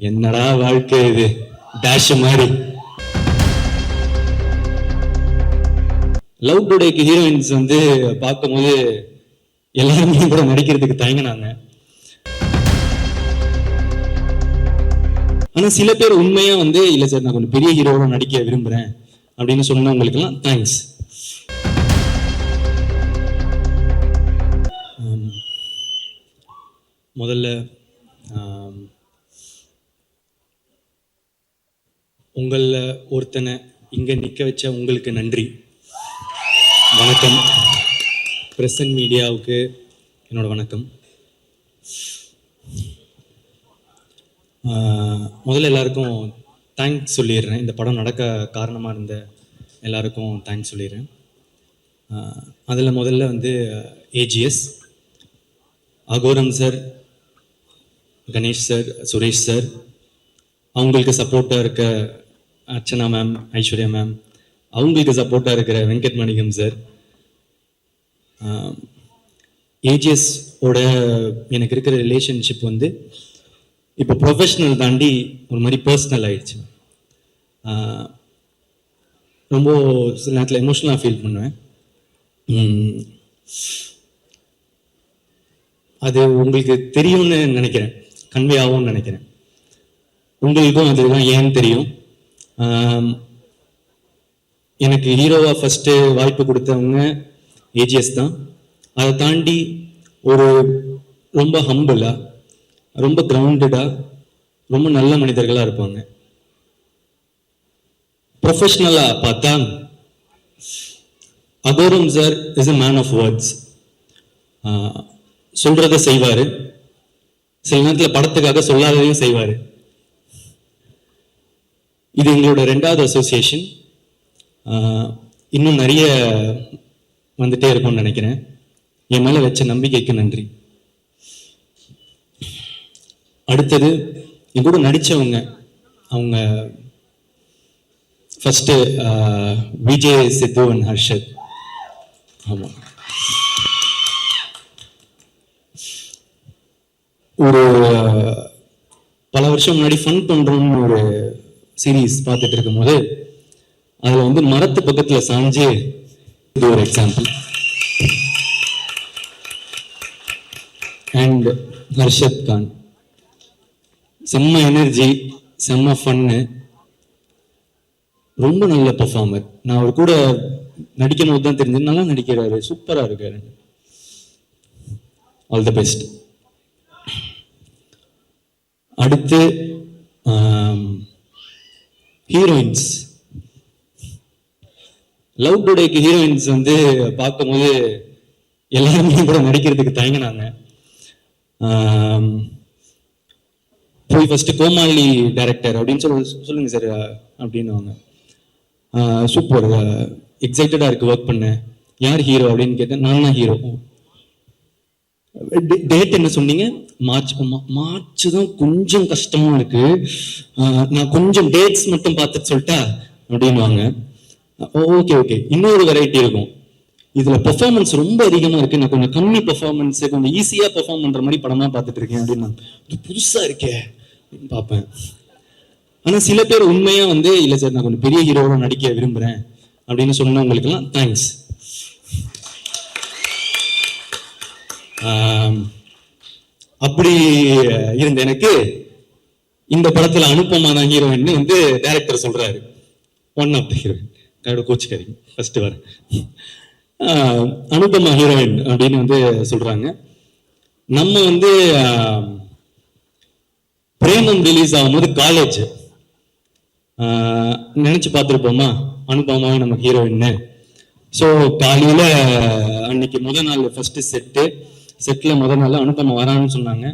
என்னடா வாழ்க்கை இது? டேஷ் மாதிரி. லவ் டுடேக்கு ஹீரோயின்ஸ் வந்து பார்க்கும்போது எல்லாருமே கூட நடிக்கிறதுக்கு தயங்கினாங்க. ஆனால் சில பேர் உண்மையாக வந்து இல்லை சார் நான் கொஞ்சம் பெரிய ஹீரோவோட நடிக்க விரும்புகிறேன் அப்படின்னு சொன்னவங்களுக்கெல்லாம் தேங்க்ஸ் முதல்ல உங்களில் ஒருத்தனை இங்கே நிற்க வச்ச உங்களுக்கு நன்றி. வணக்கம். பிரசன்ட் மீடியாவுக்கு என்னோட வணக்கம். முதல்ல எல்லாருக்கும் தேங்க்ஸ் சொல்லிடுறேன். இந்த படம் நடக்க காரணமாக இருந்த எல்லாருக்கும் தேங்க்ஸ் சொல்லிடுறேன். அதில் முதல்ல வந்து AGS Agoram sir Ganesh sir Suresh sir அவங்களுக்கு சப்போர்ட்டாக இருக்க அர்ச்சனா மேம் ஐஸ்வர்யா மேம் அவங்களுக்கு சப்போர்ட்டாக இருக்கிற வெங்கட் மணிகம் சார் ஏஜிஎஸ் ஓட எனக்கு இருக்கிற ரிலேஷன்ஷிப் வந்து இப்போ ப்ரொஃபஷ்னல் தாண்டி ஒரு மாதிரி பர்சனல் ஆயிடுச்சு. ரொம்ப சில நேரத்தில் எமோஷ்னலாக ஃபீல் பண்ணுவேன். அது உங்களுக்கு தெரியும்னு நினைக்கிறேன். கன்வே ஆகும்னு நினைக்கிறேன். உங்களுக்கும் அதுதான் ஏன்னு தெரியும். எனக்கு ஹீரோவா ஃபஸ்ட்டு வாய்ப்பு கொடுத்தவங்க ஏஜிஎஸ் தான். அதை தாண்டி ஒரு ரொம்ப ஹம்பிளாக ரொம்ப கிரவுண்டடாக ரொம்ப நல்ல மனிதர்களாக இருப்பாங்க. ப்ரொஃபஷ்னலாக பார்த்தா Agoram sir is a man of words சொல்கிறத செய்வார். சில நேரத்தில் படத்துக்காக சொல்லாததையும் செய்வார். இது எங்களோட ரெண்டாவது அசோசியேஷன் இன்னும் நிறைய வந்துட்டே இருக்கும்னு நினைக்கிறேன். என் மேலே வச்ச நம்பிக்கைக்கு நன்றி. அடுத்தது என் கூட நடித்தவங்க அவங்க ஃபஸ்ட்டு விஜய் சித்து அண்ட் ஹர்ஷத். ஆமாம் ஒரு பல வருஷம் முன்னாடி ஃபன் பண்ணுறோம்னு ஒரு சீரீஸ் பார்த்துட்டு இருக்கும்போது அதில் வந்து மரத்து பக்கத்தில் சாஞ்சு இது ஒரு எக்ஸாம்பிள் அண்ட் ஹர்ஷத் கான். செம்ம எனர்ஜி செம்ம ஃபன்னு ரொம்ப நல்ல பெர்ஃபார்மர் நான் அவர் கூட நடிக்கும் போது தான் தெரிஞ்சது நல்லா நடிக்கிறாரு சூப்பராக இருக்காரு. ஆல் த பெஸ்ட் அடுத்து ஹீரோயின்ஸ் லவ் டுடேக்கு ஹீரோயின்ஸ் வந்து பார்க்கும்போது எல்லாருமே கூட நடிக்கிறதுக்கு தயங்கினாங்க. போய் ஃபர்ஸ்ட் கோமாளி டைரக்டர் அப்படின்னு சொல்லி சொல்லுங்க சார் அப்படின்னுவாங்க. சூப்பர் எக்ஸைட்டடாக இருக்கு ஒர்க் பண்ண. யார் ஹீரோ அப்படின்னு கேட்டேன் நான் தான் ஹீரோ டேட் என்ன சொன்னீங்க? மார்ச் மார்ச் தான் கொஞ்சம் கஷ்டமா இருக்கு. நான் கொஞ்சம் டேட்ஸ் மட்டும் பார்த்துட்டு சொல்லிட்டா அப்படின்வாங்க ஓகே ஓகே. இன்னொரு வெரைட்டி இருக்கும். இதுல பெர்ஃபார்மன்ஸ் ரொம்ப அதிகமா இருக்கு. நான் கொஞ்சம் கம்மி பெர்ஃபார்மன்ஸ் கொஞ்சம் ஈஸியா பெர்ஃபார்ம் பண்ற மாதிரி படமா பார்த்துட்டு இருக்கேன் அப்படின்னு இது புதுசா இருக்கே அப்படின்னு பார்ப்பேன். ஆனா சில பேர் உண்மையா வந்து இல்ல சார் நான் கொஞ்சம் பெரிய ஹீரோவோட நடிக்க விரும்புறேன் அப்படின்னு சொன்னவங்களுக்கெல்லாம் தேங்க்ஸ் அப்படி இருந்த எனக்கு இந்த படத்துல அனுப்பமா தான் ஹீரோயின் வந்து டைரக்டர் சொல்றாரு. One of the heroine. கையோட கோச்சுக்காரிங்க ஃபர்ஸ்ட் வர. அனுபமா ஹீரோயின் அப்படின்னு வந்து சொல்றாங்க. நம்ம வந்து பிரேமம் ரிலீஸ் ஆகும்போது காலேஜ் நினைச்சு பார்த்துருப்போமா? அனுபவமாக நம்ம ஹீரோயின்னு. ஸோ காலையில் அன்னைக்கு முதல் நாள் ஃபர்ஸ்ட் செட்டு செட்டில் முத நாள் அனுப்பம் வரான்னு சொன்னாங்க.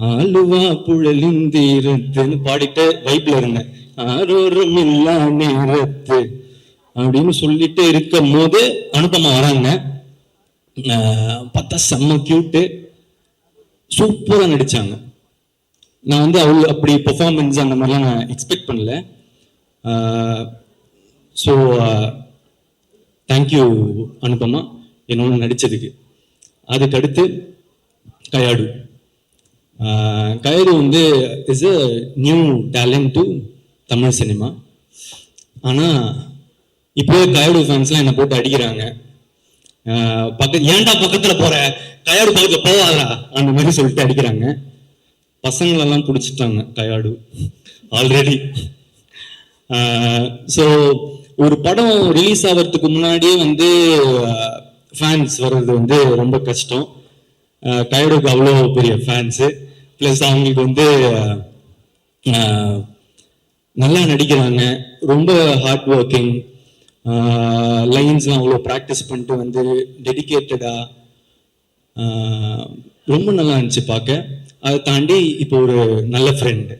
ஆலுவா புழலிந்தீரத்துன்னு பாடிட்டு வைப்ல இருந்தேன் ஆரோரும் இல்லா நேரத்து அப்படின்னு சொல்லிட்டு இருக்கும் போது அனுப்பமா வராங்க. பார்த்தா செம்ம கியூட்டு சூப்பராக நடித்தாங்க நான் வந்து அவள் அப்படி பெர்ஃபார்மன்ஸ் அந்த மாதிரிலாம் நான் எக்ஸ்பெக்ட் பண்ணல. ஸோ தேங்க்யூ அனுபமா என்னோட நடித்ததுக்கு அதுக்கடுத்து கயாடு. கயாடு வந்து is a new talent to Tamil cinema ஆனால் இப்போ கயாடு ஃபேன்ஸ்லாம் என்னை போட்டு அடிக்கிறாங்க. ஆஹ் பக்க ஏன்டா பக்கத்தில் போகிற கயாடு பக்கத்தில் போவாதா அந்த மாதிரி சொல்லிட்டு அடிக்கிறாங்க. பசங்களெல்லாம் பிடிச்சிட்டாங்க கயாடு. ஆல்ரெடி ஸோ ஒரு படம் ரிலீஸ் ஆகிறதுக்கு முன்னாடியே வந்து ஃபேன்ஸ் வர்றது வந்து ரொம்ப கஷ்டம். டயர்டுக்கு அவ்வளோ பெரிய ஃபேன்ஸு ப்ளஸ் அவங்களுக்கு வந்து நல்லா நடிக்கிறாங்க. ரொம்ப ஹார்ட் ஒர்க்கிங் லைன்ஸ்லாம் அவ்வளோ ப்ராக்டிஸ் பண்ணிட்டு வந்து டெடிக்கேட்டடாக ரொம்ப நல்லா இருந்துச்சு பார்க்க. அதை தாண்டி இப்போ ஒரு நல்ல friend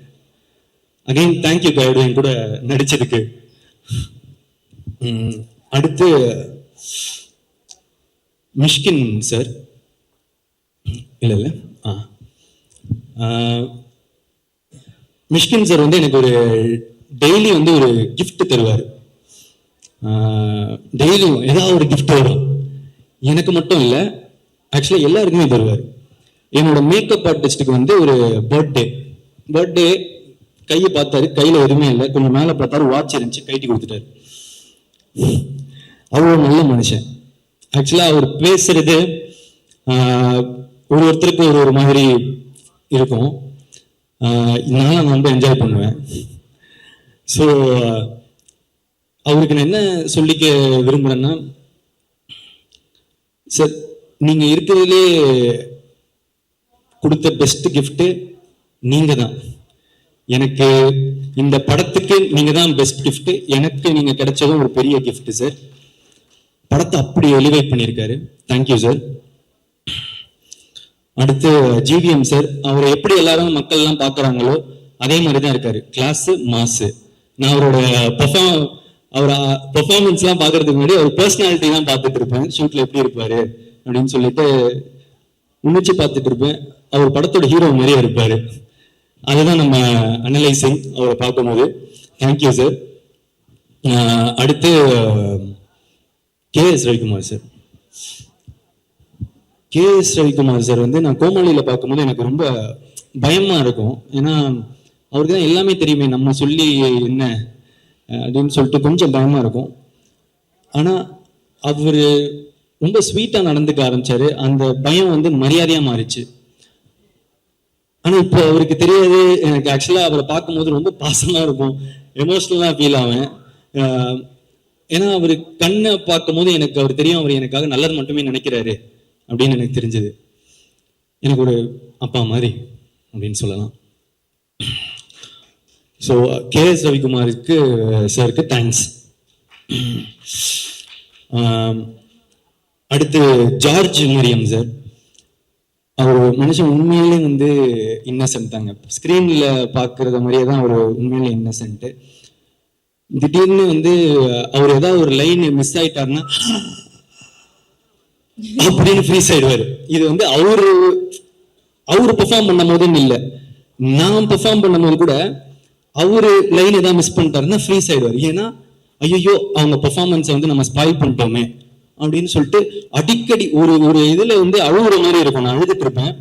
again thank you Kayadu என் கூட நடிச்சதுக்கு. அடுத்து மிஷ்கின் சார். இல்லை இல்லை. ஆ. மிஷ்கின் சார் வந்து எனக்கு ஒரு டெய்லி வந்து ஒரு கிஃப்ட் தருவார். டெய்லியும் ஏதாவது ஒரு கிஃப்ட் வரும் எனக்கு மட்டும் இல்லை ஆக்சுவலாக எல்லாருக்குமே தருவார். என்னோட மேக்கப் ஆர்டிஸ்ட்டுக்கு வந்து ஒரு பர்த்டே பர்த்டே கையை பார்த்தாரு கையில் எதுவுமே இல்லை. கொஞ்சம் மேலே பார்த்தாரு வாட்ச் இருந்துச்சு கைட்டி கொடுத்துட்டாரு. அவ்வளோ நல்ல மனுஷன். ஆக்சுவலாக அவர் பேசுறது ஒரு ஒருத்தருக்கு ஒரு ஒரு மாதிரி இருக்கும். இதனால நான் ரொம்ப என்ஜாய் பண்ணுவேன். ஸோ அவருக்கு நான் என்ன சொல்லிக்க விரும்புகிறேன்னா சார் நீங்கள் இருக்கிறதுலே கொடுத்த பெஸ்ட் கிஃப்ட்டு நீங்கள் தான். எனக்கு இந்த படத்துக்கு நீங்கள் தான் பெஸ்ட் கிஃப்ட்டு எனக்கு நீங்கள் கிடைச்சதும் ஒரு பெரிய கிஃப்ட்டு சார். படத்தை அப்படி எலிவேட் பண்ணியிருக்காரு. தேங்க்யூ சார் அடுத்து ஜிவிஎம் சார் அவர் எப்படி எல்லாரும் மக்கள் எல்லாம் பார்க்குறாங்களோ அதே மாதிரி தான் இருக்காரு. கிளாஸ் மாசு நான் அவரோட பெர்ஃபார்ம் அவர் பெர்ஃபார்மன்ஸ்லாம் பார்க்கறதுக்கு முன்னாடி அவர் பர்சனாலிட்டி தான் பார்த்துட்டு இருப்பேன். ஷூட்ல எப்படி இருப்பாரு அப்படின்னு சொல்லிட்டு உன்னிச்சு பார்த்துட்டு இருப்பேன். அவர் படத்தோட ஹீரோ மாதிரியே இருப்பாரு. அதுதான் நம்ம அனலைசிங் அவரை பார்க்கும்போது. தேங்க்யூ சார் அடுத்து K S Ravikumar sir. K S Ravikumar sir வந்து நான் கோமாளியில் பார்க்கும்போது எனக்கு ரொம்ப பயமாக இருக்கும். ஏன்னா அவருக்கு தான் எல்லாமே தெரியுமே நம்ம சொல்லி என்ன அப்படின்னு சொல்லிட்டு கொஞ்சம் பயமாக இருக்கும். ஆனால் அவர் ரொம்ப ஸ்வீட்டாக நடந்துக்க ஆரம்பித்தார் அந்த பயம் வந்து மரியாதையாக மாறிச்சு. ஆனால் இப்போ அவருக்கு தெரியாது. எனக்கு ஆக்சுவலாக அவரை பார்க்கும்போது ரொம்ப பாசமாக இருக்கும். எமோஷ்னலாக ஃபீல் ஆவேன். ஏன்னா அவர் கண்ணை பார்க்கும்போது எனக்கு அவர் தெரியும் அவர் எனக்காக நல்லது மட்டுமே நினைக்கிறாரு அப்படின்னு எனக்கு தெரிஞ்சது. எனக்கு ஒரு அப்பா மாதிரி அப்படின்னு சொல்லலாம். ஸோ கே எஸ் ரவிக்குமாருக்கு சாருக்கு தேங்க்ஸ் அடுத்து ஜார்ஜ் மரியம் சார் அவர் மனுஷன் உண்மையிலே வந்து இன்னசென்ட் தாங்க. ஸ்க்ரீன்ல பார்க்கறத மாதிரியே தான் அவர் உண்மையிலே இன்னசென்ட்டு திடீர்னு வந்து அவர் ஏதாவது ஒரு லைன் மிஸ் ஆயிட்டாருன்னா அப்படின்னு ஃப்ரீஸ் ஆயிடுவாரு. இது வந்து அவரு அவரு பெர்ஃபார்ம் பண்ணும் போதுன்னு இல்லை. நான் பெர்ஃபார்ம் பண்ணும்போது கூட அவரு லைன் ஏதாவது மிஸ் பண்ணிட்டாருன்னா ஃப்ரீஸ் ஆயிடுவார். ஏன்னா ஐயோ அவங்க பெர்ஃபார்மன்ஸை வந்து நம்ம ஸ்பாயில் பண்ணிட்டோமே அப்படின்னு சொல்லிட்டு அடிக்கடி ஒரு ஒரு இதுல வந்து அழுகுற மாதிரி இருக்கும். நான் அழுதுட்டு இருப்பேன்.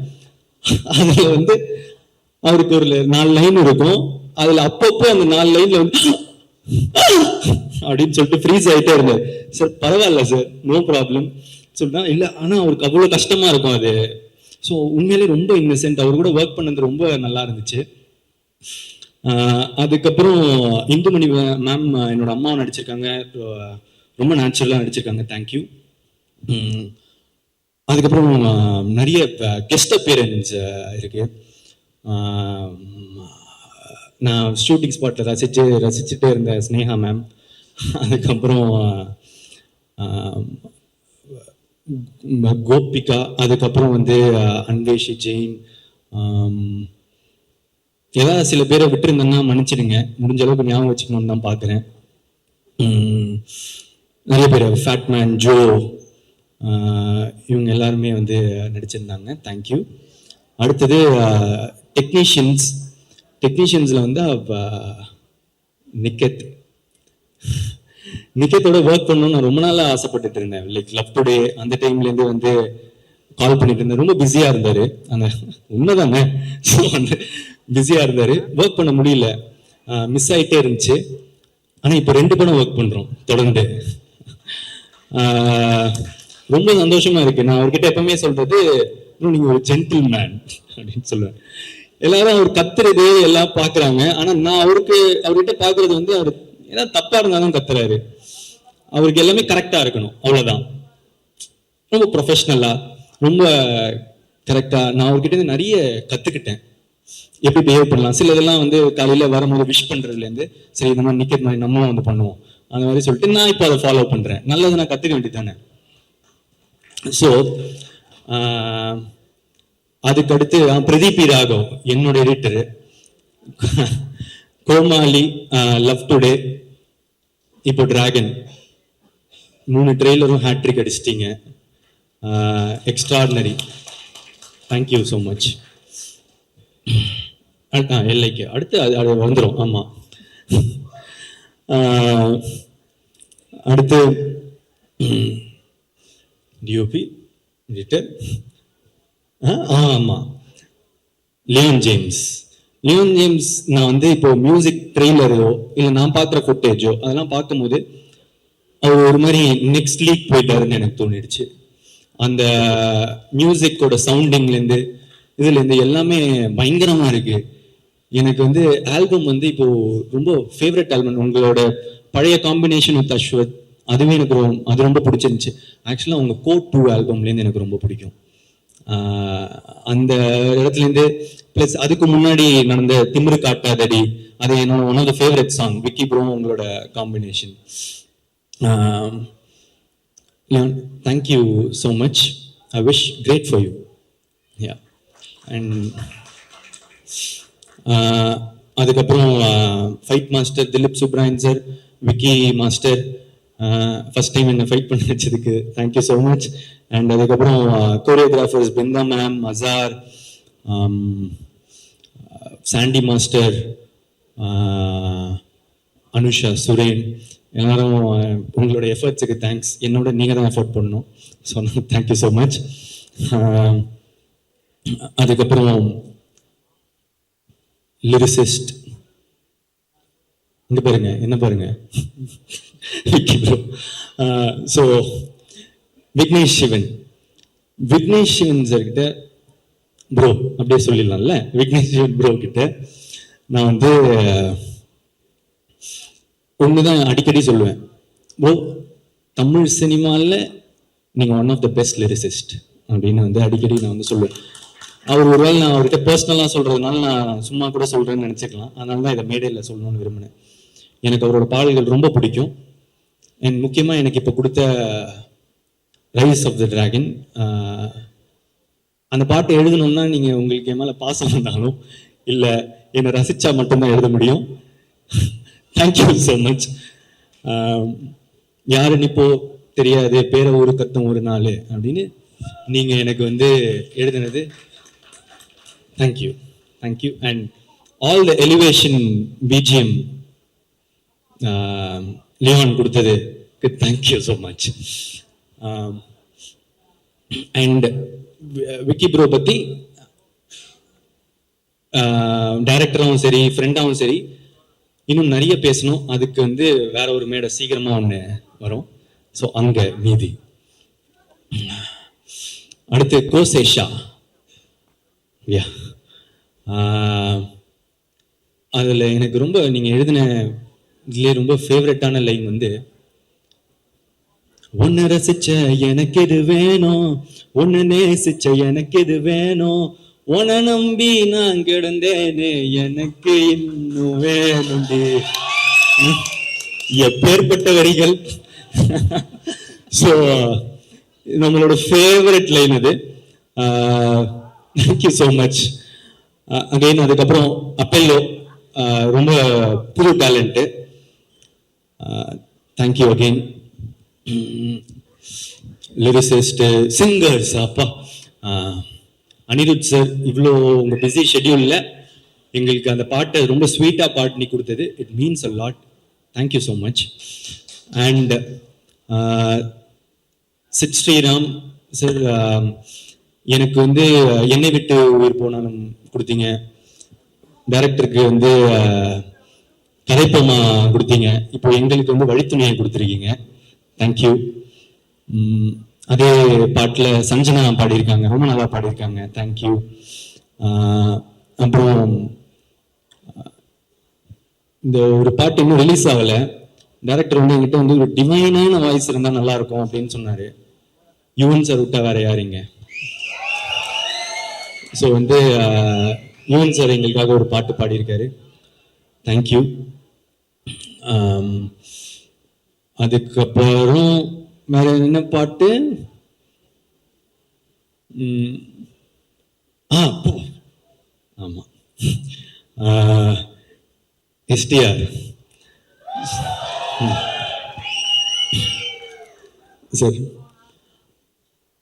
அதுல வந்து அவருக்கு ஒரு நாலு லைன் இருக்கும். அதுல அப்பப்போ அந்த நாலு லைன்ல வந்து அப்படின்னு சொல்லிட்டு ஃப்ரீஸ் ஆகிட்டே இருந்தார். சார் பரவாயில்ல சார் நோ ப்ராப்ளம் சொல்லிட்டா இல்லை ஆனால் அவருக்கு அவ்வளோ கஷ்டமாக இருக்கும் அது. ஸோ உண்மையிலே ரொம்ப இன்னசென்ட் அவர் கூட ஒர்க் பண்ணது ரொம்ப நல்லா இருந்துச்சு. அதுக்கப்புறம் இந்துமணி மேம் என்னோட அம்மா நடிச்சிருக்காங்க. ரொம்ப நேச்சுரலாக நடிச்சிருக்காங்க. தேங்க்யூ அதுக்கப்புறம் நிறைய கெஸ்ட் அப்பியரன்ஸ் இருக்குது நான் ஷூட்டிங் ஸ்பாட்டில் ரசித்து ரசிச்சுட்டே இருந்த ஸ்னேகா மேம் அதுக்கப்புறம் கோபிகா அதுக்கப்புறம் வந்து அன்வேஷி ஜெயின் ஏதாவது சில பேரை விட்டுருந்தேன்னா மன்னிச்சிடுங்க. முடிஞ்ச அளவுக்கு ஞாபகம் வச்சுக்கணும்னு தான் பார்க்குறேன் நிறைய பேர் ஃபேட்மேன் ஜோ இவங்க எல்லாருமே வந்து நடிச்சிருந்தாங்க. தேங்க்யூ அடுத்தது டெக்னீஷியன்ஸ் டெக்னீஷியன்ஸில் வந்து அஹ், நிக்கத். நிக்கத்தோட ஒர்க் பண்ணணும்னு நான் ரொம்ப நாளாக ஆசைப்பட்டுட்டு இருந்தேன். லைக் லவ் டுடே அந்த டைம்லேருந்து வந்து கால் பண்ணிட்டு இருந்தேன். ரொம்ப பிஸியாக இருந்தார். அந்த உண்மைதானே? ஸோ வந்து பிஸியாக இருந்தார். ஒர்க் பண்ண முடியல. மிஸ் ஆகிட்டே இருந்துச்சு. ஆனால் இப்போ ரெண்டு படம் ஒர்க் பண்ணுறோம் தொடர்ந்து. ரொம்ப சந்தோஷமாக இருக்குது நான் அவர்கிட்ட எப்பவுமே சொல்கிறது இன்னும் நீங்கள் ஒரு ஜென்டில் மேன் அப்படின்னு சொல்லுவேன். எல்லாரும் அவர் கத்துறது எல்லாம் பாக்குறாங்க. ஆனா நான் அவருக்கு அவர்கிட்ட பாக்குறது வந்து அவர் ஏன்னா தப்பா இருந்தாலும் கத்துறாரு. அவருக்கு எல்லாமே கரெக்டா இருக்கணும். அவ்வளவுதான். ரொம்ப ப்ரொஃபஷ்னலா ரொம்ப கரெக்டா நான் அவர்கிட்ட இருந்து நிறைய கத்துக்கிட்டேன். எப்படி பிஹேவ் பண்ணலாம்? சில இதெல்லாம் வந்து காலையில வரும்போது விஷ் பண்றதுல இருந்து சரி இந்த மாதிரி நிக்கிற மாதிரி நம்மளும் வந்து பண்ணுவோம். அந்த மாதிரி சொல்லிட்டு நான் இப்போ அதை ஃபாலோ பண்றேன். நல்லது நான் கத்துக்க வேண்டியதானே ஸோ அதுக்கடுத்து பிரதீபி பிரதீப் ராகவ் என்னோட எடிட்டரு கோமாளி லவ் டுடே இப்போ டிராகன். மூணு ட்ரெய்லரும் hat-trick அடிச்சிட்டிங்க. Extraordinary thank you so much ஆ எல்லைக்கு. அடுத்து அது அது வந்துடும் ஆமாம் அடுத்து டிஓபி எடிட்டர் ஆமாம் லியோன் ஜேம்ஸ் லியோன் ஜேம்ஸ் நான் வந்து இப்போ மியூசிக் ட்ரெய்லரோ இல்லை நான் பார்க்குற ஃபுட்டேஜோ அதெல்லாம் பார்க்கும்போது அவர் ஒரு மாதிரி நெக்ஸ்ட் லீக் போயிட்டாருன்னு எனக்கு தோணிடுச்சு. அந்த மியூசிக்கோட சவுண்டிங்லேருந்து இதுலேருந்து எல்லாமே பயங்கரமாக இருக்குது எனக்கு வந்து ஆல்பம் வந்து இப்போ ரொம்ப ஃபேவரட் ஆல்பம் உங்களோட பழைய காம்பினேஷன் வித் அஸ்வத் அதுவே எனக்கு ரொம்ப அது ரொம்ப பிடிச்சிருந்துச்சு. ஆக்சுவலாக உங்கள் கோட் டூ ஆல்பம்லேருந்து எனக்கு ரொம்ப பிடிக்கும். அந்த இடத்துலேருந்து ப்ளஸ் அதுக்கு முன்னாடி நடந்த திமிரு காட்டாதடி அது என்னோட one of the favourite song Vicky bro உங்களோட combination thank you so much I wish great for you yeah and அதுக்கப்புறம் fight master Dhilip Subbarayan sir Vicky master first time என்னை ஃபைட் பண்ண வச்சதுக்கு thank you so much and அதுக்கப்புறம் choreographers Brindha ma'am Azhar Sandy master Anusha Suren எல்லாரும் உங்களோட எஃபர்ட்ஸுக்கு thanks என்னோட நீங்கள் தான் எஃபர்ட் பண்ணணும். So thank you so much அதுக்கப்புறம் லிரிசிஸ்ட் இங்கே பாருங்க என்ன பாருங்க? ஸோ விக்னேஷ் சிவன் விக்னேஷ் சிவன் சார் கிட்ட ப்ரோ அப்படியே சொல்லிடலாம்ல. விக்னேஷ் சிவன் ப்ரோ கிட்ட நான் வந்து ஒண்ணுதான் அடிக்கடி சொல்லுவேன். ப்ரோ தமிழ் சினிமாவில் நீங்கள் one of the best lyricist அப்படின்னு வந்து அடிக்கடி நான் வந்து சொல்லுவேன். அவர் ஒருவேளை நான் அவர்கிட்ட பர்சனலாக சொல்கிறதுனால நான் சும்மா கூட சொல்கிறேன்னு நினச்சிக்கலாம். அதனால தான் இதை மேடையில் சொல்லணும்னு விரும்பினேன். எனக்கு அவரோட பாடல்கள் ரொம்ப பிடிக்கும். அண்ட் முக்கியமாக எனக்கு இப்போ கொடுத்த ரைஸ் ஆஃப் த ட்ராகன் அந்த பாட்டை எழுதணும்னா நீங்கள் உங்களுக்கு என் மேலே பாசம் இருந்தாலும் இல்லை என்னை ரசிச்சா மட்டும்தான் எழுத முடியும். தேங்க்யூ ஸோ மச் யாருன்னு இப்போது தெரியாது. பேர ஒரு கத்தம் ஒரு நாள் அப்படின்னு நீங்கள் எனக்கு வந்து எழுதினது. Thank you thank you and all the elevation BGM Leon கொடுத்ததுக்கு thank you so much and Vicky bro பற்றி டைரக்டராகவும் சரி ஃப்ரெண்டாகவும் சரி இன்னும் நிறைய பேசணும். அதுக்கு வந்து வேற ஒரு மேடை சீக்கிரமாக ஒன்று வரும். ஸோ அங்கே மீதி அடுத்து கோசேஷா. யா. அதில் எனக்கு ரொம்ப நீங்கள் எழுதின இதுலேயே ரொம்ப ஃபேவரட்டான லைன் வந்து உன்னை ரசிச்ச எனக்கு எது வேணும் உன்னை நேசிச்ச எனக்கு எது வேணும் உன நம்பி நான் கிடந்தேனே எனக்கு இன்னும் வேணும்டி. எப்பேற்பட்ட வரிகள். ஸோ நம்மளோட ஃபேவரட் லைன் அது. Thank you so much again அதுக்கப்புறம் அப்பெல்லோ ரொம்ப புது talent thank you again lyricist singers அப்பா. அனிருத் சார் இவ்வளோ உங்கள் பிஸி ஷெட்யூலில் எங்களுக்கு அந்த பாட்டை ரொம்ப ஸ்வீட்டாக பாட்டு கொடுத்தது. It means a lot thank you so much and Sid Sriram sir எனக்கு வந்து என்னை விட்டு உயிர் போனாலும் கொடுத்தீங்க. டைரக்டருக்கு வந்து அஹ், கதைப்பமா கொடுத்தீங்க. இப்போ எங்களுக்கு வந்து வழித்துணையை கொடுத்துருக்கீங்க. தேங்க்யூ அதே பாட்டில் சஞ்சனா பாடியிருக்காங்க ரொம்ப நல்லா பாடியிருக்காங்க. தேங்க்யூ அப்புறம் இந்த ஒரு பாட்டு இன்னும் ரிலீஸ் ஆகலை. டேரக்டர் வந்து என்கிட்ட வந்து ஒரு டிவைனான வாய்ஸ் இருந்தால் நல்லா இருக்கும் அப்படின்னு சொன்னார். யுவன் சார் விட்டா வேற யாருங்க ஸோ வந்து யுவன் சார் எங்களுக்காக ஒரு பாட்டு பாடியிருக்காரு. தேங்க்யூ அதுக்கப்புறம் வேற என்ன பாட்டு? ஆ போ. ஆமா. STR. Sir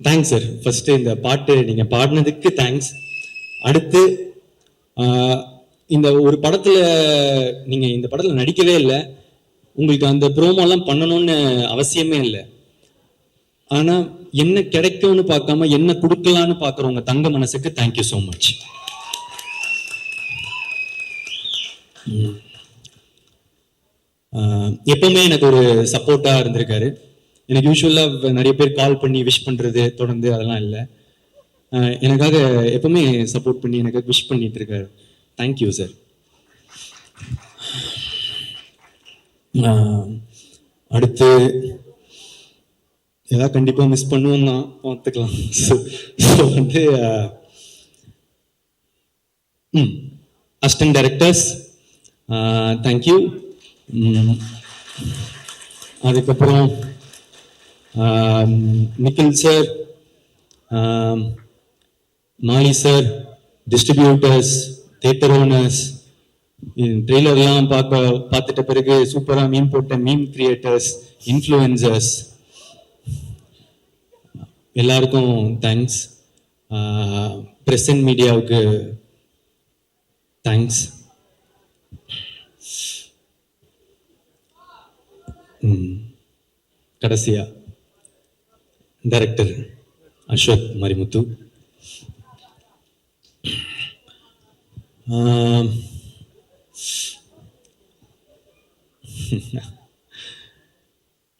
thanks sir. First இந்த பாட்டு நீங்கள் பாடினதுக்கு தேங்க்ஸ் அடுத்து இந்த ஒரு படத்தில் நீங்கள் இந்த படத்தில் நடிக்கவே இல்லை. உங்களுக்கு அந்த ப்ரோமோலாம் பண்ணணும்னு அவசியமே இல்லை. ஆனால் என்ன கிடைக்கும்னு பார்க்காம என்ன கொடுக்கலான்னு பார்க்குறவங்க தங்க மனசுக்கு தேங்க்யூ ஸோ மச் எப்பவுமே எனக்கு ஒரு சப்போர்ட்டாக இருந்திருக்காரு. எனக்கு யூஸ்வலா நிறைய பேர் கால் பண்ணி விஷ் பண்ணுறது தொடர்ந்து அதெல்லாம் இல்லை. எனக்காக எப்பவுமே சப்போர்ட் பண்ணி எனக்காக விஷ் பண்ணிட்டு இருக்காரு. தேங்க்யூ சார் அடுத்து ஏதாவது கண்டிப்பாக மிஸ் பண்ணுவோம் தான் பார்த்துக்கலாம். ஸோ வந்து ம் அசிஸ்டன்ட் டைரக்டர்ஸ் தேங்க்யூ அதுக்கப்புறம் Nikhil sir Mali sir distributors theatre owners ட்ரெய்லர்லாம் பார்க்க பார்த்துட்ட பிறகு சூப்பராக மீன் போட்ட மீன் கிரியேட்டர்ஸ் இன்ஃப்ளூயன்சர்ஸ் எல்லாருக்கும் தேங்க்ஸ் பிரசன்ட் மீடியாவுக்கு தேங்க்ஸ் கடைசியா டைரக்டர் அஸ்வத் மரிமுத்து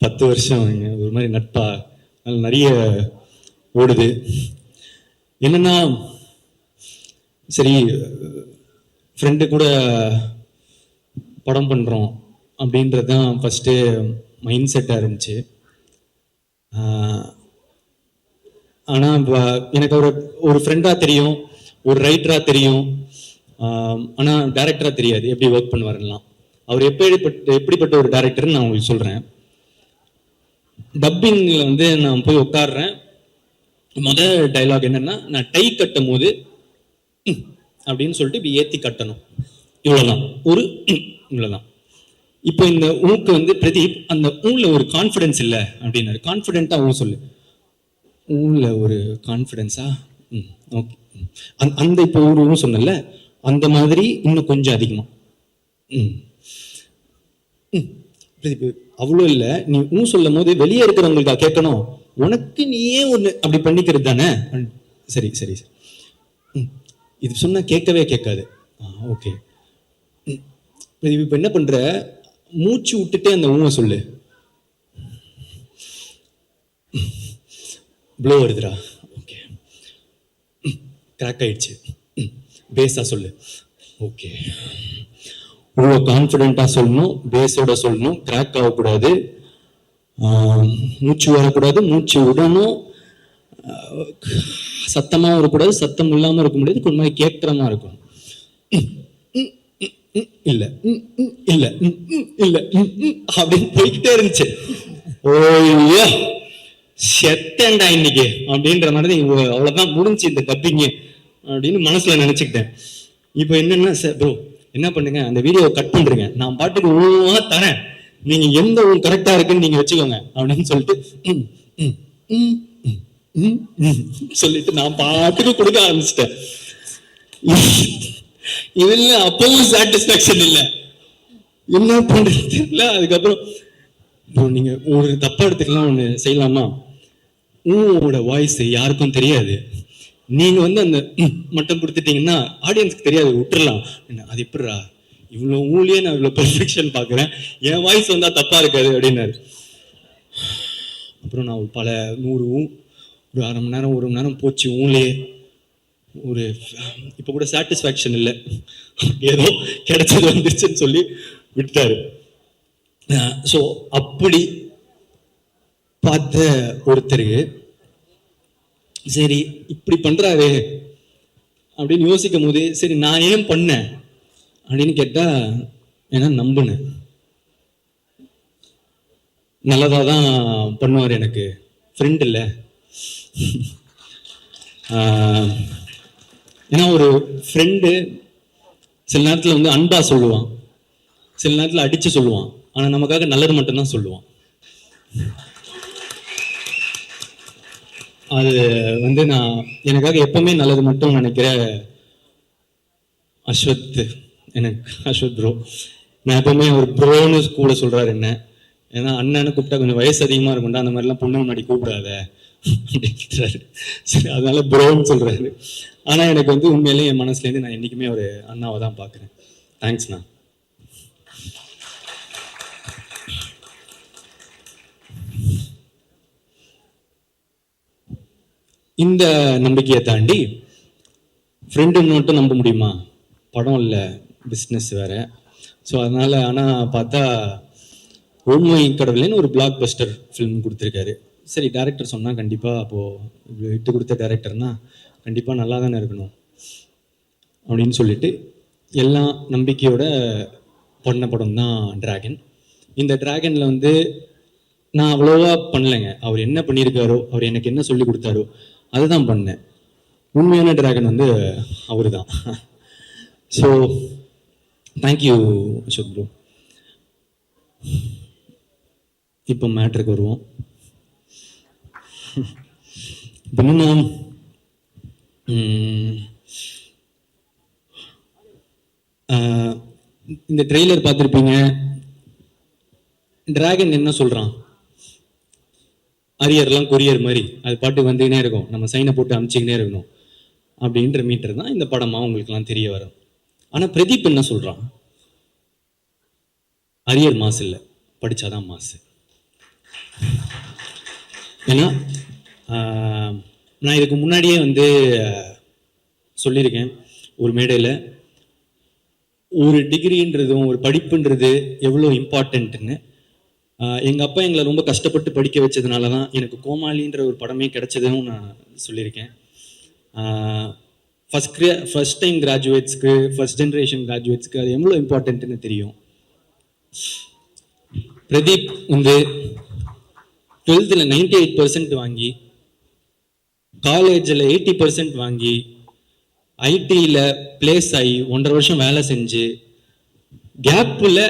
பத்து வருஷம் ஒரு மாதிரி நட்பா நிறைய ஓடுது. என்னன்னா சரி ஃப்ரெண்டு கூட படம் பண்றோம் அப்படின்றது தான் ஃபஸ்ட்டு மைண்ட் செட்டாக இருந்துச்சு. ஆனால் ஆனா எனக்கு ஒரு ஒரு ஃப்ரெண்டா தெரியும் ஒரு ரைட்டரா தெரியும். ஆனால் ஆனா தெரியாது எப்படி ஒர்க் பண்ணுவாருலாம் அவர் எப்படிப்பட்ட எப்படிப்பட்ட ஒரு டைரக்டர்னு நான் உங்களுக்கு சொல்கிறேன் டப்பிங்கில் வந்து நான் போய் உட்காடுறேன் முதல் டைலாக் என்னன்னா நான் டை கட்டும் போது அப்படின்னு சொல்லிட்டு இப்படி ஏற்றி கட்டணும். இவ்வளோதான் ஒரு இவ்வளோதான் இப்போ இந்த ஊக்கு வந்து பிரதீப் அந்த ஊன்ல ஒரு கான்ஃபிடென்ஸ் இல்லை அப்படின்னாரு. கான்ஃபிடென்ட்டாக ஊ சொல்லு. ஊன்ல ஒரு கான்ஃபிடென்ஸா ம் ஓகே. அந்த இப்போ ஒரு ஊ சொன்னல அந்த மாதிரி இன்னும் கொஞ்சம் அதிகமாக ம். பிரதீப் அவ்வளோ இல்லை. நீ ஊ சொல்லும் போது வெளியே இருக்கிறவங்களுக்கா கேட்கணும். உனக்கு நீயே ஒன்று அப்படி பண்ணிக்கிறது தானே? சரி சரி சரி. ம். இது சொன்னால் கேட்கவே கேட்காது. ஆ ஓகே. பிரதீப் இப்போ என்ன பண்ணுற மூச்சு விட்டுட்டே அந்த ஊமை சொல்லு. ப்ளோ வருதுடா. ஓகே. கிராக் ஆயிடுச்சு. பேஸாக சொல்லு. ஓகே. இவ்வளோ கான்ஃபிடென்ட்டாக சொல்லணும் பேஸோட சொல்லணும் கிராக் ஆகக்கூடாது. மூச்சு வரக்கூடாது மூச்சு விடணும். சத்தமாகவும் இருக்கக்கூடாது சத்தம் இல்லாமல் இருக்க முடியாது கொஞ்சம் மாதிரி கேட்குற மாதிரி இருக்கும் இல்லை இல்லை இல்லை ம், ம், அப்படின்னு போய்கிட்டே இருந்துச்சு. ஓய்யோ செத்தண்டா இன்னைக்கு அப்படின்ற மாதிரி தான் முடிஞ்சு இந்த கப்பிங்க அப்படின்னு மனசில் நினச்சிக்கிட்டேன். இப்போ என்னென்னா ப்ரோ என்ன பண்ணுங்க? அந்த வீடியோவை கட் பண்றீங்க. நான் பாட்டுக்கு ஊவா தரேன். நீங்க எந்த ஊர் கரெக்டா இருக்குன்னு நீங்க வச்சுக்கோங்க. அப்படின்னு சொல்லிட்டு ம், ம், ம், சொல்லிட்டு நான் பாட்டுக்கு கொடுக்க ஆரம்பிச்சிட்டேன். இதுல அப்பவும் சாட்டிஸ்பாக்சன் இல்லை. என்ன பண்றது தெரியல. அதுக்கப்புறம் நீங்க ஒரு தப்பா எடுத்துக்கலாம். ஒண்ணு செய்யலாமா? உங்களோட வாய்ஸ் யாருக்கும் தெரியாது. நீங்க வந்து அந்த மட்டம் மட்டும் கொடுத்துட்டீங்கன்னா ஆடியன்ஸ்க்கு தெரியாது விட்டுறலாம். என்ன, அது எப்படிடா? இவ்வளோ ஊழியே நான் இவ்வளோ பெர்ஃபெக்ஷன் பார்க்குறேன். என் வாய்ஸ் வந்தா தப்பா இருக்காது அப்படின்னாரு. அப்புறம் நான் பல நூறு ஒரு அரை மணி நேரம் ஒரு மணி நேரம் போச்சு ஊன்லேயே ஒரு இப்போ கூட சாட்டிஸ்ஃபேக்ஷன் இல்லை. ஏதோ கிடைச்சது வந்துருச்சுன்னு சொல்லி விட்டாரு ஸோ அப்படி பார்த்த ஒருத்தருக்கு சரி இப்படி பண்ணுறாரு அப்படின்னு யோசிக்கும் போது சரி நான் ஏன் பண்ணேன் அப்படின்னு கேட்டால் ஏன்னா நம்பினேன். நல்லதாக தான் பண்ணுவார் எனக்கு. ஃப்ரெண்ட் இல்லை. ஏன்னா ஒரு ஃப்ரெண்டு சில நேரத்தில் வந்து அன்பாக சொல்லுவான். சில நேரத்தில் அடித்து சொல்லுவான். ஆனால் நமக்காக நல்லது மட்டும்தான் சொல்லுவான். அது வந்து நான் எனக்காக எப்பவுமே நல்லது மட்டும் நினைக்கிற அஸ்வத் எனக்கு அஸ்வத் ப்ரோ நான் எப்பவுமே ஒரு ப்ரோன்னு கூட சொல்றாரு என்ன. ஏன்னா அண்ணன்னு கூப்பிட்டா கொஞ்சம் வயசு அதிகமா இருக்கும்டா அந்த மாதிரிலாம் பொண்ணு முன்னாடி கூப்பிடாத. அப்படின்றாரு சரி அதனால ப்ரோன்னு சொல்றாரு. ஆனா எனக்கு வந்து உண்மையிலேயே என் மனசுலேருந்து நான் என்னைக்குமே ஒரு அண்ணாவை தான் பாக்குறேன் தேங்க்ஸ்ண்ணா இந்த நம்பிக்கையை தாண்டி ஃப்ரெண்டுன்னு மட்டும் நம்ப முடியுமா? படம் இல்லை பிஸ்னஸ் வேற. ஸோ அதனால ஆனால் பார்த்தா உண்மை கடவுளேன்னு ஒரு பிளாக் பஸ்டர் ஃபிலிம் கொடுத்துருக்காரு. சரி டேரக்டர் சொன்னால் கண்டிப்பாக அப்போது விட்டு கொடுத்த டேரக்டர்னா கண்டிப்பாக நல்லா தானே இருக்கணும் அப்படின்னு சொல்லிட்டு எல்லாம் நம்பிக்கையோட பண்ண படம் தான் டிராகன் இந்த டிராகனில் வந்து நான் அவ்வளோவா பண்ணலைங்க. அவர் என்ன பண்ணியிருக்காரோ அவர் எனக்கு என்ன சொல்லி கொடுத்தாரோ அதுதான் பண்ணேன். உண்மையான டிராகன் வந்து அவரு தான் ஸோ தேங்க்யூ அசோக் ப்ரோ இப்போ மேட்ருக்கு வருவோம். இப்போ என்னன்னா இந்த ட்ரெய்லர் பார்த்துருப்பீங்க. டிராகன் என்ன சொல்கிறான் அரியர்லாம் கொரியர் மாதிரி. அது பாட்டு வந்துக்கினே இருக்கும். நம்ம சைனை போட்டு அமுச்சிக்கினே இருக்கணும். அப்படின்ற மீட்டர் தான் இந்த படமாக உங்களுக்குலாம் தெரிய வரும். ஆனால் பிரதீப் என்ன சொல்கிறான் அரியர் மாசு இல்லை. படித்தாதான் மாசு. ஏன்னா நான் இதுக்கு முன்னாடியே வந்து சொல்லியிருக்கேன். ஒரு மேடையில் ஒரு டிகிரின்றதும் ஒரு படிப்புன்றது எவ்வளோ இம்பார்ட்டன்ட்டுன்னு எங்கள் அப்பா எங்களை ரொம்ப கஷ்டப்பட்டு படிக்க வச்சதுனால தான் எனக்கு கோமாளின்ற ஒரு படமே கிடைச்சதுன்னு நான் சொல்லியிருக்கேன். ஃபஸ்ட் கிரே ஃபஸ்ட் டைம் கிராஜுவேட்ஸ்க்கு ஃபஸ்ட் ஜென்ரேஷன் கிராஜுவேட்ஸ்க்கு அது எவ்வளோ இம்பார்ட்டன்ட்னு தெரியும். பிரதீப் வந்து டுவெல்த்தில் நைன்டி எயிட் பர்சன்ட் வாங்கி காலேஜில் எயிட்டி பர்சன்ட் வாங்கி ஐடியில் பிளேஸ் ஆகி ஒன்றரை வருஷம் வேலை செஞ்சு கேப்பில்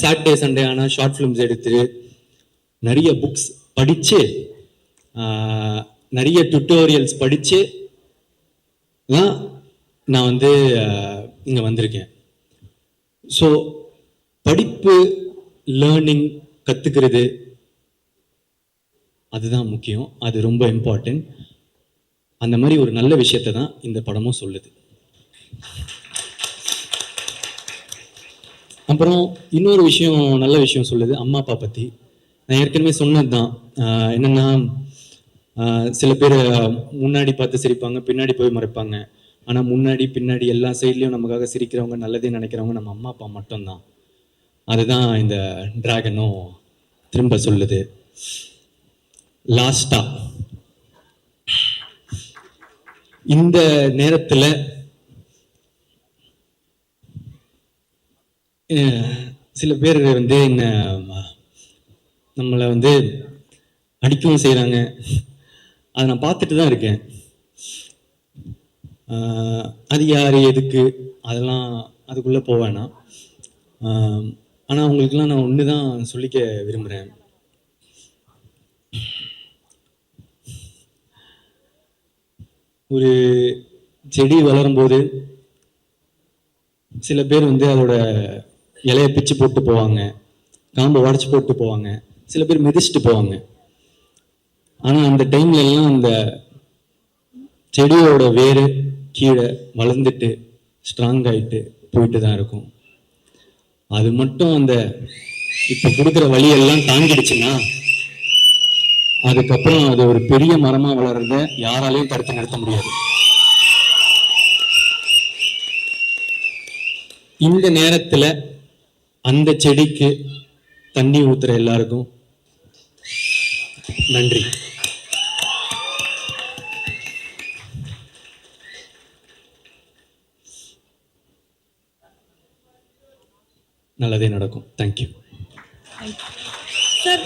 சாட்டர்டே சண்டே ஆனால் ஷார்ட் ஃபிலிம்ஸ் எடுத்து நிறைய புக்ஸ் படித்து நிறைய டுட்டோரியல்ஸ் படித்து தான் நான் வந்து இங்கே வந்திருக்கேன். ஸோ படிப்பு லேர்னிங் கற்றுக்கிறது அதுதான் முக்கியம். அது ரொம்ப இம்பார்ட்டன்ட் அந்த மாதிரி ஒரு நல்ல விஷயத்தை தான் இந்த படமும் சொல்லுது. அப்புறம் இன்னொரு விஷயம் நல்ல விஷயம் சொல்லுது அம்மா அப்பா பற்றி நான் ஏற்கனவே சொன்னது தான் என்னென்னா சில பேர் முன்னாடி பார்த்து சிரிப்பாங்க பின்னாடி போய் மறைப்பாங்க. ஆனால் முன்னாடி பின்னாடி எல்லா சைட்லேயும் நமக்காக சிரிக்கிறவங்க நல்லதே நினைக்கிறவங்க நம்ம அம்மா அப்பா மட்டும்தான். அதுதான் இந்த டிராகனும் திரும்ப சொல்லுது. லாஸ்டா இந்த நேரத்துல சில பேர் வந்து என்ன நம்மளை வந்து அடிக்கவும் செய்கிறாங்க அதை நான் பார்த்துட்டு தான் இருக்கேன். அது யார் எதுக்கு அதெல்லாம் அதுக்குள்ளே போக ஆனால் அவங்களுக்கெல்லாம் நான் ஒன்று தான் சொல்லிக்க விரும்புகிறேன் ஒரு செடி வளரும்போது சில பேர் வந்து அதோட இலையை பிச்சு போட்டு போவாங்க. காம்பை உடச்சி போட்டு போவாங்க. சில பேர் மிதிச்சுட்டு போவாங்க. ஆனால் அந்த டைம்ல எல்லாம் அந்த செடியோட வேறு கீழே வளர்ந்துட்டு ஸ்ட்ராங் ஆயிட்டு போயிட்டு தான் இருக்கும். அது மட்டும் அந்த இப்போ கொடுக்குற வழியெல்லாம் தாங்கிடுச்சுன்னா அதுக்கப்புறம் அது ஒரு பெரிய மரமா வளர்றத யாராலையும் தடுத்து நிறுத்த முடியாது. இந்த நேரத்துல அந்த செடிக்கு தண்ணி ஊத்துற எல்லாருக்கும் நன்றி. நல்லதே நடக்கும். Thank you sir